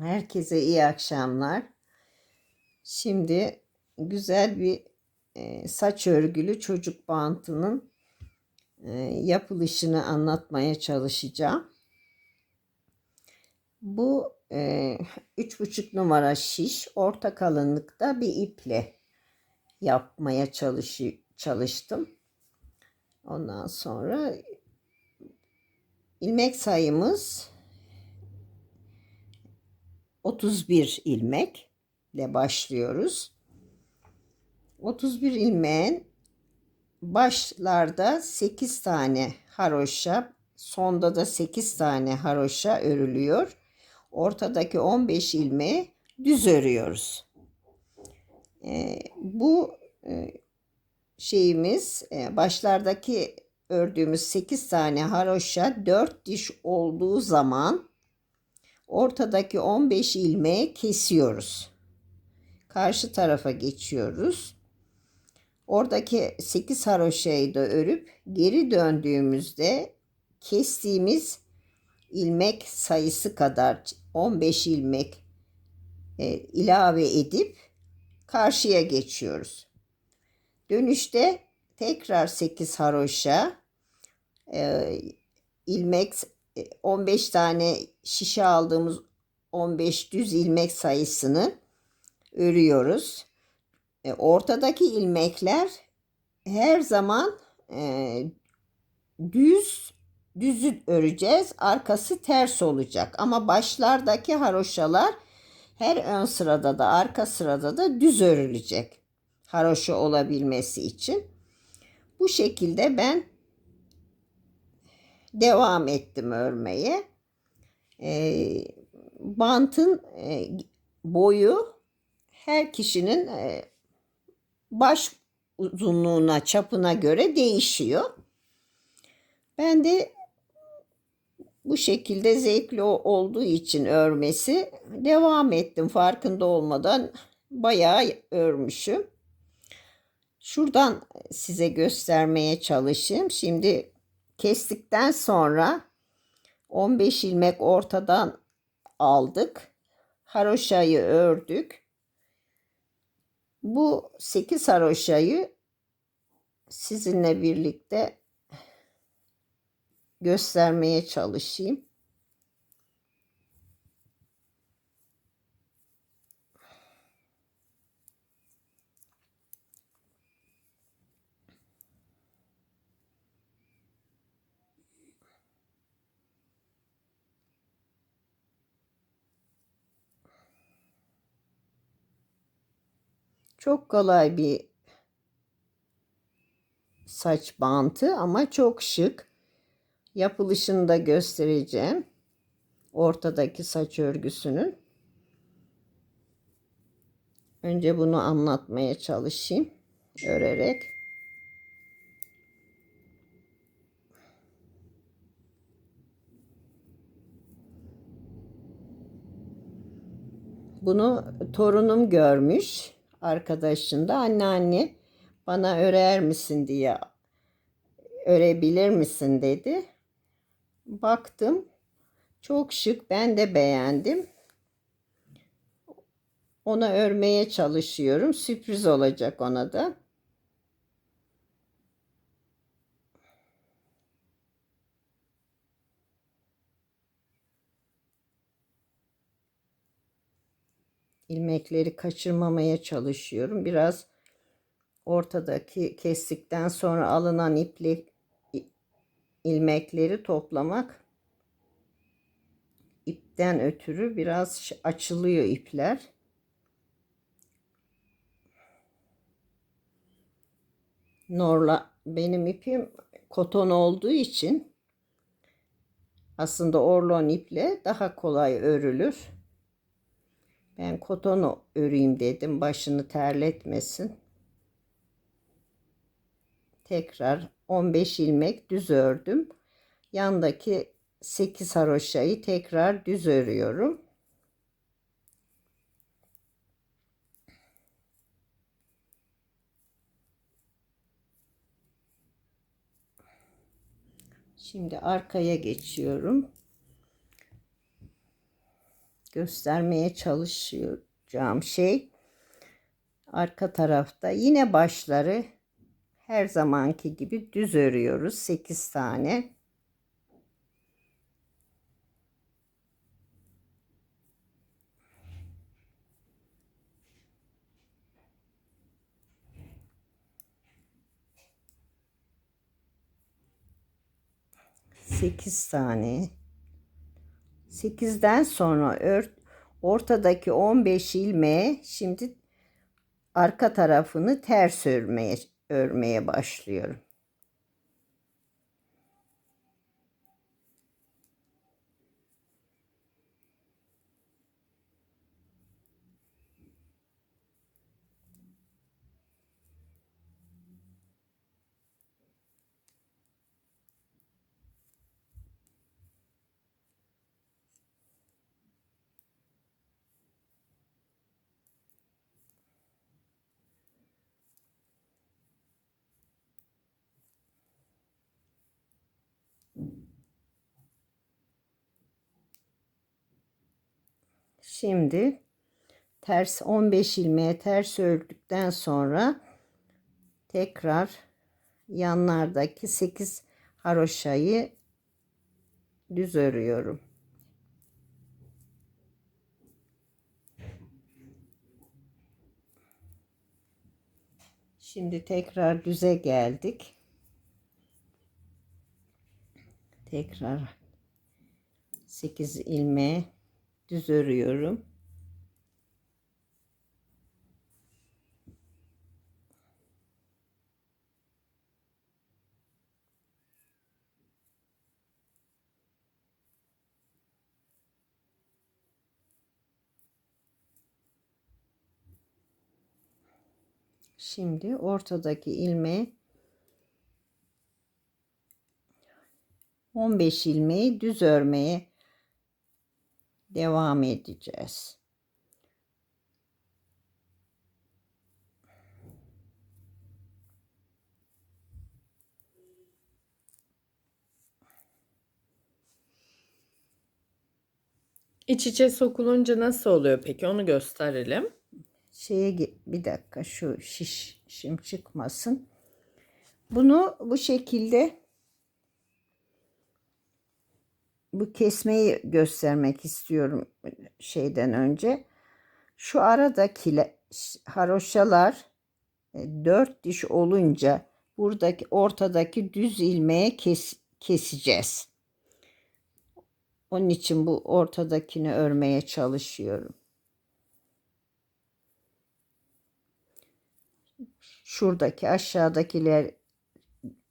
Herkese iyi akşamlar. Şimdi güzel bir e, saç örgülü çocuk bantının e, yapılışını anlatmaya çalışacağım. Bu e, üç buçuk numara şiş orta kalınlıkta bir iple yapmaya çalışı, çalıştım. Ondan sonra ilmek sayımız 31 ilmekle başlıyoruz. 31 ilmeğin başlarda 8 tane haroşa, sonda da 8 tane haroşa örülüyor. Ortadaki 15 ilmeği düz örüyoruz. Ee, bu e, şeyimiz e, başlardaki ördüğümüz 8 tane haroşa 4 diş olduğu zaman ortadaki 15 ilmeği kesiyoruz. Karşı tarafa geçiyoruz. Oradaki 8 haroşayı da örüp geri döndüğümüzde kestiğimiz ilmek sayısı kadar 15 ilmek e, ilave edip karşıya geçiyoruz. Dönüşte tekrar 8 haroşa e, ilmek 15 tane şişe aldığımız 15 düz ilmek sayısını örüyoruz. E, ortadaki ilmekler her zaman e, düz düzü öreceğiz. Arkası ters olacak. Ama başlardaki haroşalar her ön sırada da arka sırada da düz örülecek. Haroşa olabilmesi için. Bu şekilde ben devam ettim örmeye. E, bantın e, boyu her kişinin e, baş uzunluğuna, çapına göre değişiyor. Ben de bu şekilde zevkli olduğu için örmesi devam ettim farkında olmadan bayağı örmüşüm. Şuradan size göstermeye çalışayım. Şimdi kestikten sonra 15 ilmek ortadan aldık. Haroşayı ördük. Bu 8 haroşayı sizinle birlikte göstermeye çalışayım. Çok kolay bir saç bantı ama çok şık. Yapılışını da göstereceğim. Ortadaki saç örgüsünün. Önce bunu anlatmaya çalışayım. Örerek. Bunu torunum görmüş arkadaşında anneanne bana örer misin diye örebilir misin dedi. Baktım çok şık ben de beğendim. Ona örmeye çalışıyorum. Sürpriz olacak ona da. İlmekleri kaçırmamaya çalışıyorum. Biraz ortadaki kestikten sonra alınan ipli ilmekleri toplamak ipten ötürü biraz açılıyor ipler. Norla benim ipim koton olduğu için aslında orlon iple daha kolay örülür. Ben kotonu öreyim dedim. Başını terletmesin. Tekrar 15 ilmek düz ördüm. Yandaki 8 haroşayı tekrar düz örüyorum. Şimdi arkaya geçiyorum. Göstermeye çalışacağım şey arka tarafta yine başları her zamanki gibi düz örüyoruz 8 tane. Sekiz tane. Sekizden sonra ört, ortadaki 15 ilmeğe şimdi arka tarafını ters örmeye örmeye başlıyorum. Şimdi ters 15 ilmeğe ters ördükten sonra tekrar yanlardaki 8 haroşayı düz örüyorum. Şimdi tekrar düze geldik. Tekrar 8 ilmeğe düz örüyorum. Şimdi ortadaki ilmeği 15 ilmeği düz örmeye devam edeceğiz. İç içe sokulunca nasıl oluyor peki? Onu gösterelim. Şeye bir dakika şu şiş şim çıkmasın. Bunu bu şekilde bu kesmeyi göstermek istiyorum şeyden önce. Şu aradaki haroşalar e, dört diş olunca buradaki ortadaki düz ilmeğe kes, keseceğiz. Onun için bu ortadakini örmeye çalışıyorum. Şuradaki aşağıdakileri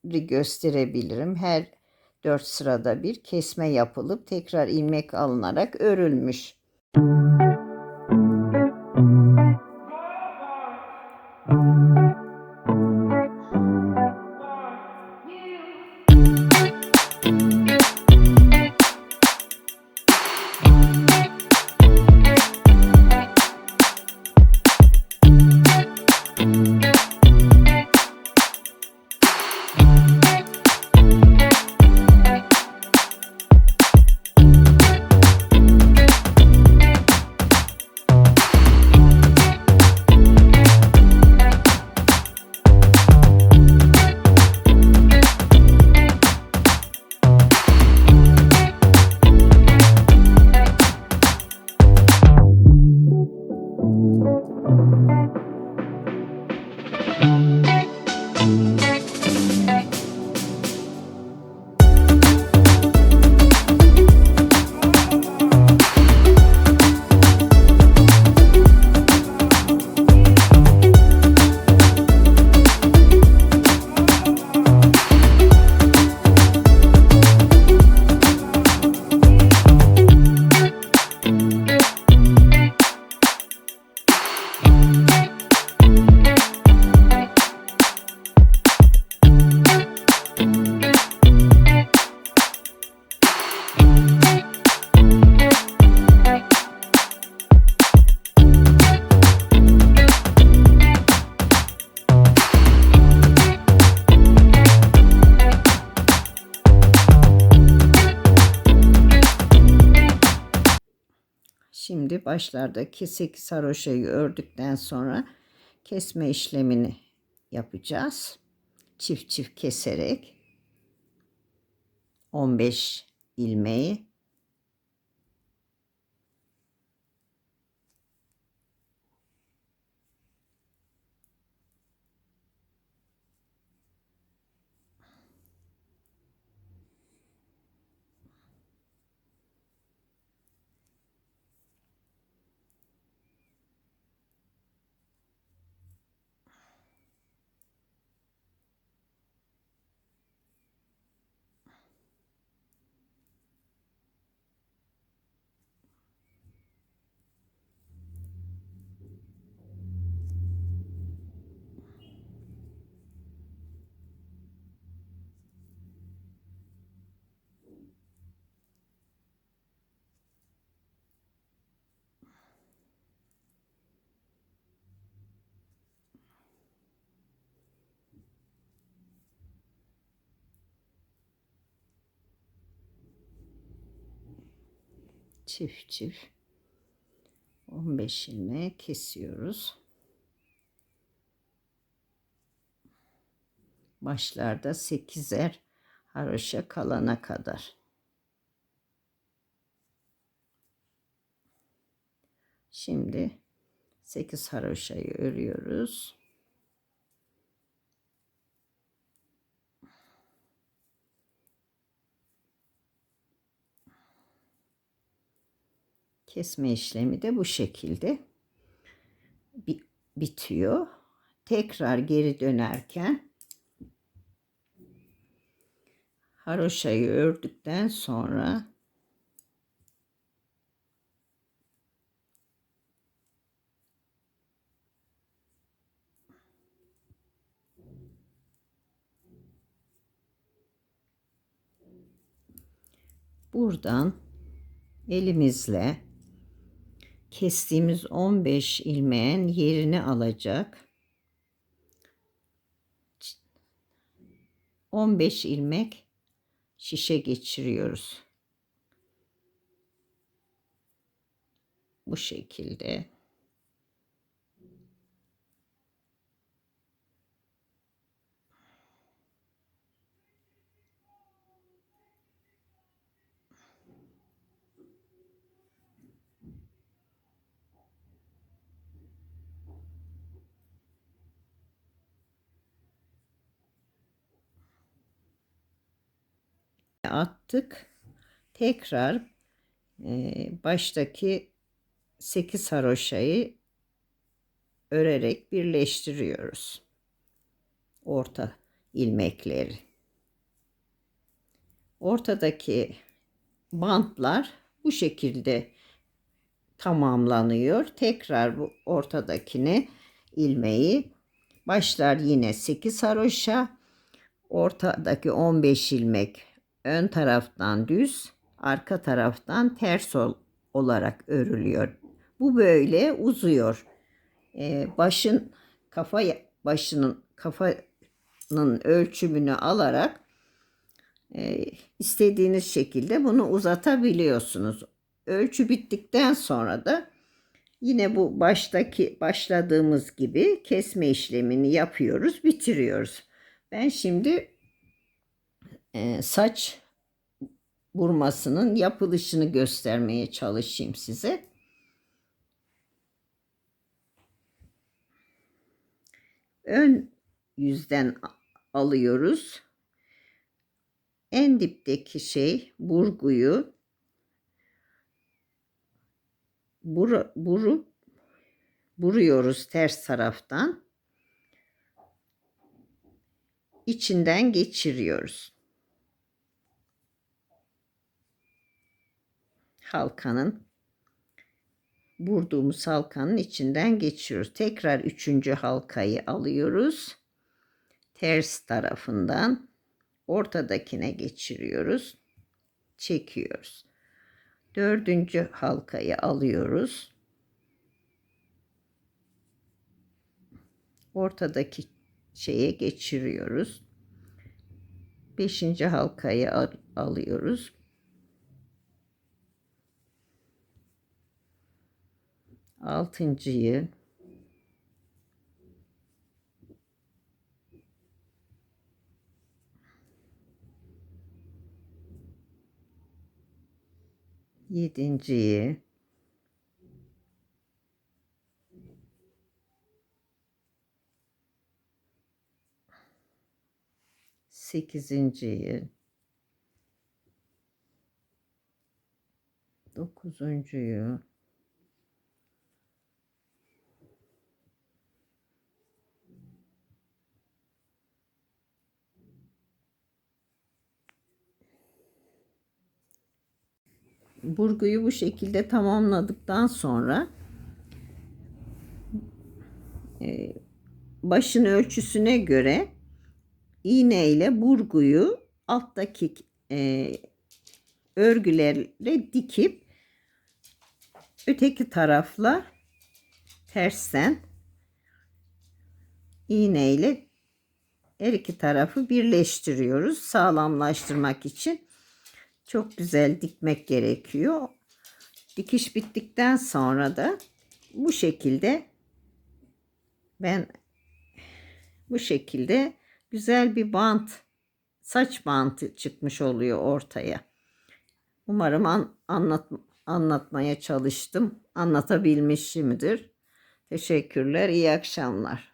gösterebilirim. Her dört sırada bir kesme yapılıp tekrar ilmek alınarak örülmüş. Şimdi başlardaki 8 haroşayı ördükten sonra kesme işlemini yapacağız. Çift çift keserek 15 ilmeği çift çift 15 ilmeği kesiyoruz. Başlarda 8'er haroşa kalana kadar. Şimdi 8 haroşayı örüyoruz. Kesme işlemi de bu şekilde bi- bitiyor. Tekrar geri dönerken haroşayı ördükten sonra buradan elimizle kestiğimiz 15 ilmeğin yerini alacak. 15 ilmek şişe geçiriyoruz. Bu şekilde. Attık. Tekrar e, baştaki 8 haroşayı örerek birleştiriyoruz. Orta ilmekleri. Ortadaki bantlar bu şekilde tamamlanıyor. Tekrar bu ortadakine ilmeği başlar yine 8 haroşa ortadaki 15 ilmek ön taraftan düz, arka taraftan ters ol, olarak örülüyor. Bu böyle uzuyor. Ee, başın kafa başının kafanın ölçümünü alarak e, istediğiniz şekilde bunu uzatabiliyorsunuz. Ölçü bittikten sonra da yine bu baştaki başladığımız gibi kesme işlemini yapıyoruz, bitiriyoruz. Ben şimdi e, saç burmasının yapılışını göstermeye çalışayım size. Ön yüzden alıyoruz. En dipteki şey burguyu buru, buru, buruyoruz ters taraftan. içinden geçiriyoruz. Halkanın vurduğumuz halkanın içinden geçiyoruz. Tekrar üçüncü halkayı alıyoruz. Ters tarafından ortadakine geçiriyoruz. Çekiyoruz. Dördüncü halkayı alıyoruz. Ortadaki şeye geçiriyoruz. Beşinci halkayı al alıyoruz. Altıncıyı. Yedinciyi. Sekizinciyi. Dokuzuncuyu. Burguyu bu şekilde tamamladıktan sonra e, başın ölçüsüne göre iğne ile burguyu alttaki e, örgülerle dikip öteki tarafla tersten iğne ile her iki tarafı birleştiriyoruz sağlamlaştırmak için. Çok güzel dikmek gerekiyor. Dikiş bittikten sonra da bu şekilde ben bu şekilde güzel bir bant saç bantı çıkmış oluyor ortaya. Umarım an, anlat, anlatmaya çalıştım. Anlatabilmişimdir. Teşekkürler. iyi akşamlar.